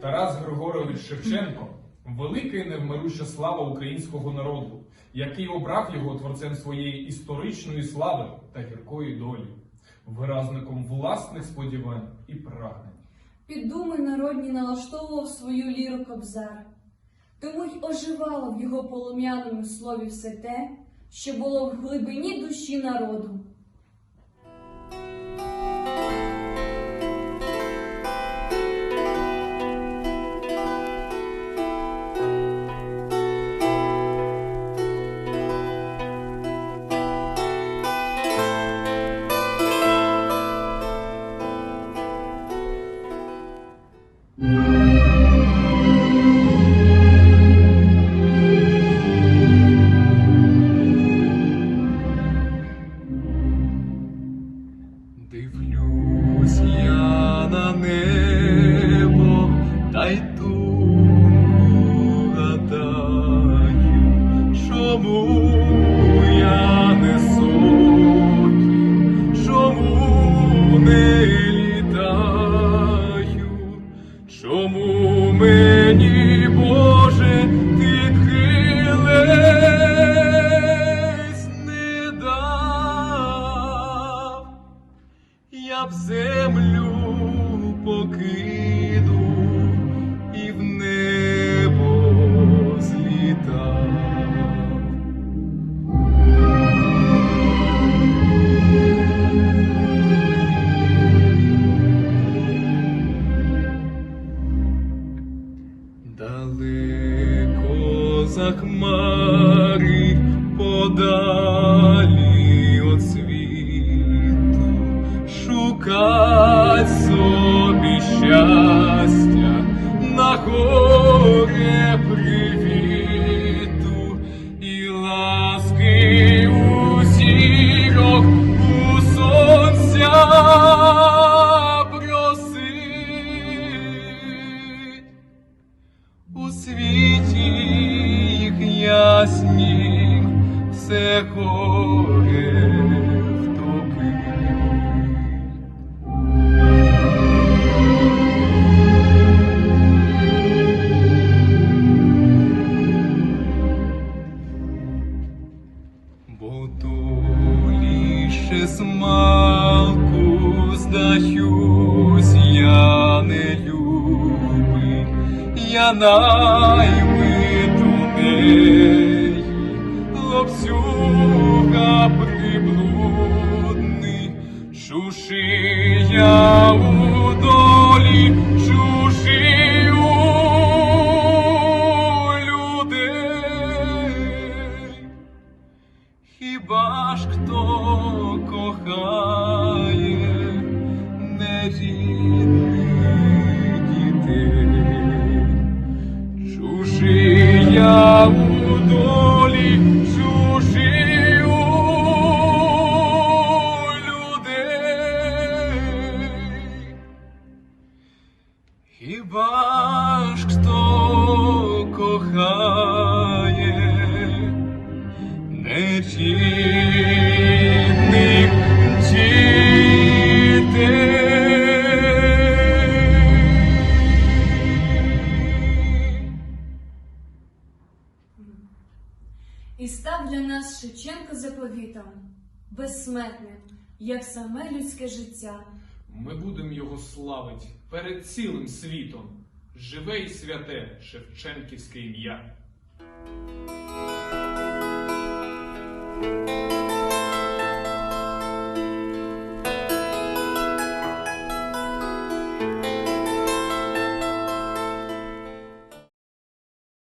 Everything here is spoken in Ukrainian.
Тарас Григорович Шевченко велика і невмируща слава українського народу, який обрав його творцем своєї історичної слави та гіркої долі, виразником власних сподівань і прагнень. Під думи народні налаштовував свою ліру кобзар. Тому й оживало в його полум'яному слові все те, що було в глибині душі народу. Землю покину і в небо злітав. Далеко за хмари подалі щастя на горе привіту. І ласки у зірок у сонця просить у світі їх яснім все горе здаюсь, я не любий, я наймиту неї, лобсюга приблудний, чужий я у долі, чужий у людей. Хіба ж хто кохає Хіба ж хто кохає нечинних І став для нас Шевченко заповітом, безсмертним, як саме людське життя. Ми будемо його славить перед цілим світом. Живе і святе Шевченківське ім'я.